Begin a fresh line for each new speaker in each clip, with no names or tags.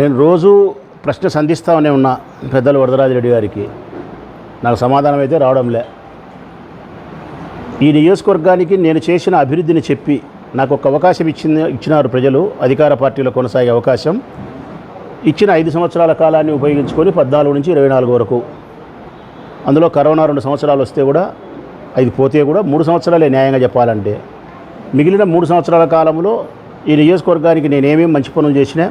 నేను రోజు ప్రశ్న సంధిస్తామనే ఉన్నా పెద్దలు వరదరాజరెడ్డి గారికి నాకు సమాధానం అయితే రావడంలే. ఈ నియోజకవర్గానికి నేను చేసిన అభివృద్ధిని చెప్పి నాకు ఒక అవకాశం ఇచ్చింది ఇచ్చినారు ప్రజలు అధికార పార్టీలో కొనసాగే అవకాశం. ఇచ్చిన ఐదు సంవత్సరాల కాలాన్ని ఉపయోగించుకొని పద్నాలుగు నుంచి ఇరవై నాలుగు వరకు. అందులో కరోనా రెండు సంవత్సరాలు వస్తే కూడా అది పోతే కూడా మూడు సంవత్సరాలే న్యాయంగా చెప్పాలంటే. మిగిలిన మూడు సంవత్సరాల కాలంలో ఈ నియోజకవర్గానికి నేను ఏమేమి మంచి పనులు చేసినా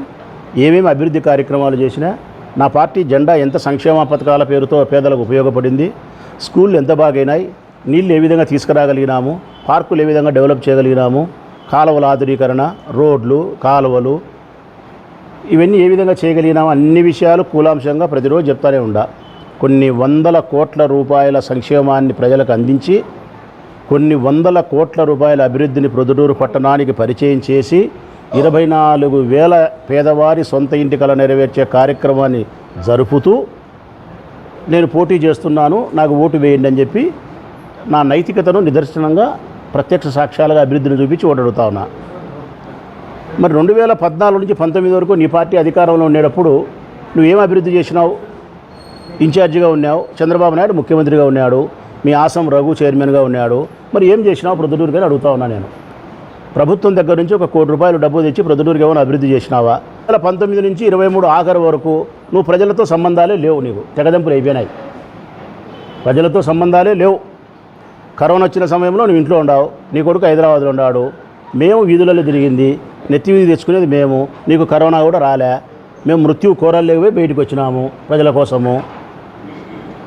ఏమేమి అభివృద్ధి కార్యక్రమాలు చేసినా నా పార్టీ జెండా ఎంత సంక్షేమ పథకాల పేరుతో పేదలకు ఉపయోగపడింది స్కూళ్ళు ఎంత బాగైనాయి నీళ్ళు ఏ విధంగా తీసుకురాగలిగినాము పార్కులు ఏ విధంగా డెవలప్ చేయగలిగినాము కాలువల ఆధునీకరణ రోడ్లు కాలువలు ఇవన్నీ ఏ విధంగా చేయగలిగినామో అన్ని విషయాలు కూలాంశంగా ప్రతిరోజు చెప్తానే ఉండా. కొన్ని వందల కోట్ల రూపాయల సంక్షేమాన్ని ప్రజలకు అందించి కొన్ని వందల కోట్ల రూపాయల అభివృద్ధిని ప్రొద్దుటూరు పట్టణానికి పరిచయం చేసి ఇరవై నాలుగు వేల పేదవారి సొంత ఇంటి కళ నెరవేర్చే కార్యక్రమాన్ని జరుపుతూ నేను పోటీ చేస్తున్నాను. నాకు ఓటు వేయండి అని చెప్పి నా నైతికతను నిదర్శనంగా ప్రత్యక్ష సాక్ష్యాలుగా అభివృద్ధిని చూపించి ఓటు ఉన్నా. మరి రెండు వేల పద్నాలుగు నుంచి పంతొమ్మిది వరకు నీ పార్టీ అధికారంలో ఉండేటప్పుడు నువ్వేం అభివృద్ధి చేసినావు? ఇన్ఛార్జిగా ఉన్నావు చంద్రబాబు నాయుడు ముఖ్యమంత్రిగా ఉన్నాడు మీ ఆసం రఘు చైర్మన్గా ఉన్నాడు. మరి ఏం చేసినావు? ప్రొద్దుటూరు గారు అడుగుతా ఉన్నా నేను. ప్రభుత్వం దగ్గర నుంచి ఒక కోటి రూపాయలు డబ్బు తెచ్చి ప్రొద్దుటూరుకి ఏమైనా అభివృద్ధి చేసినావా? రెండు వేల పంతొమ్మిది నుంచి ఇరవై మూడు ఆఖరు వరకు నువ్వు ప్రజలతో సంబంధాలే లేవు నీకు. తెగదెంపులు అయిపోయినాయి. ప్రజలతో సంబంధాలే లేవు. కరోనా వచ్చిన సమయంలో నువ్వు ఇంట్లో ఉండావు నీ కొడుకు హైదరాబాద్లో ఉన్నాడు మేము వీధులలో తిరిగింది నెత్తి వీధి తెచ్చుకునేది మేము నీకు కరోనా కూడా రాలే మేము మృత్యు కోరలేకపోయి బయటకు వచ్చినాము ప్రజల కోసము.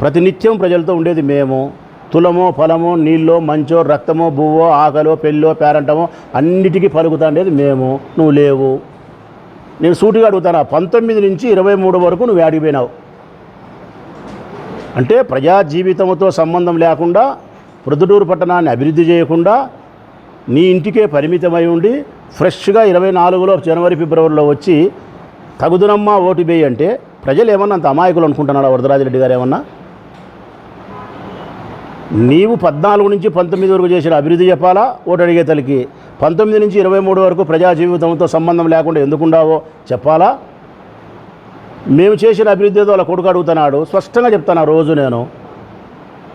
ప్రతినిత్యం ప్రజలతో ఉండేది మేము. తులమో ఫలమో నీళ్ళో మంచో రక్తమో బువ్వో ఆకలో పెళ్ళో పేరంటమో అన్నిటికీ పలుకుతాండేది మేము. నువ్వు లేవు. నేను సూటిగా అడుగుతాను? పంతొమ్మిది నుంచి ఇరవై మూడు వరకు నువ్వు ఆడిపోయినావు అంటే ప్రజా జీవితంతో సంబంధం లేకుండా ప్రొద్దుటూరు పట్టణాన్ని అభివృద్ధి చేయకుండా నీ ఇంటికే పరిమితమై ఉండి ఫ్రెష్గా ఇరవై నాలుగులో జనవరి ఫిబ్రవరిలో వచ్చి తగుదునమ్మా ఓటు వేయి అంటే ప్రజలు ఏమన్నా అంత అమాయకులు అనుకుంటున్నారా వరదరాజరెడ్డి గారు ఏమన్నా? నీవు పద్నాలుగు నుంచి పంతొమ్మిది వరకు చేసిన అభివృద్ధి చెప్పాలా? ఓటు అడిగే తల్లికి పంతొమ్మిది నుంచి ఇరవై మూడు వరకు ప్రజా జీవితంతో సంబంధం లేకుండా ఎందుకుండావో చెప్పాలా? మేము చేసిన అభివృద్ధి ఏదో వాళ్ళ కొడుకు అడుగుతున్నాడు. స్పష్టంగా చెప్తాను ఆ రోజు నేను.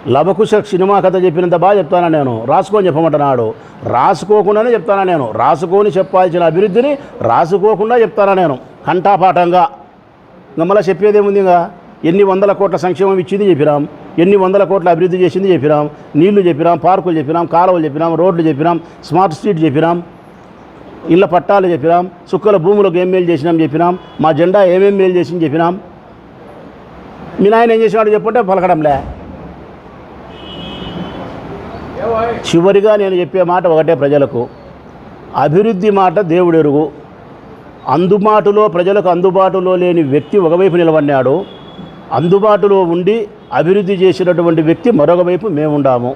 లవకుశ సినిమా కథ చెప్పినంత బాగా చెప్తానా నేను? రాసుకొని చెప్పమంటున్నాడు. రాసుకోకుండానే చెప్తానా నేను? రాసుకొని చెప్పాల్సిన అభివృద్ధిని రాసుకోకుండా చెప్తానా నేను? కంఠాపాఠంగా. ఇంకా మళ్ళీ చెప్పేదేముంది ఇంకా? ఎన్ని వందల కోట్ల సంక్షేమం ఇచ్చింది చెప్పినాం ఎన్ని వందల కోట్ల అభివృద్ధి చేసింది చెప్పినాం నీళ్ళు చెప్పినాం పార్కులు చెప్పినాం కాలువలు చెప్పినాం రోడ్లు చెప్పినాం స్మార్ట్ స్ట్రీట్ చెప్పినాం ఇళ్ళ పట్టాలు చెప్పినాం సుక్కల భూములకు ఏం మేలు చేసినాం చెప్పినాం మా జెండా ఏమేం మేలు చేసింది చెప్పినాం మీ నాయన ఏం చేసినాడు చెప్పుంటే పలకడంలే. చివరిగా నేను చెప్పే మాట ఒకటే ప్రజలకు. అభివృద్ధి మాట దేవుడెరుగు. అందుబాటులో ప్రజలకు అందుబాటులో లేని వ్యక్తి ఒకవైపు నిలబడినాడు. అందుబాటులో ఉండి అభివృద్ధి చేసినటువంటి వ్యక్తి మరొక వైపు మేముండాము.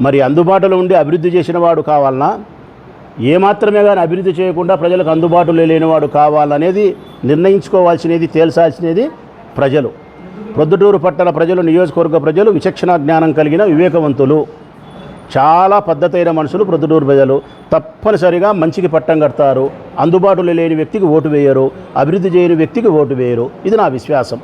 మరి అందుబాటులో ఉండి అభివృద్ధి చేసిన వాడు కావాలన్నా ఏమాత్రమే కానీ అభివృద్ధి చేయకుండా ప్రజలకు అందుబాటులో లేనివాడు కావాలనేది నిర్ణయించుకోవాల్సినది తేల్చాల్సినది ప్రజలు. ప్రొద్దుటూరు పట్టణ ప్రజలు నియోజకవర్గ ప్రజలు విచక్షణ జ్ఞానం కలిగిన వివేకవంతులు. చాలా పద్ధతైన మనుషులు ప్రొద్దుటూరు ప్రజలు. తప్పనిసరిగా మంచికి పట్టం కడతారు. అందుబాటులో లేని వ్యక్తికి ఓటు వేయరు. అభివృద్ధి చేయని వ్యక్తికి ఓటు వేయరు. ఇది నా విశ్వాసం.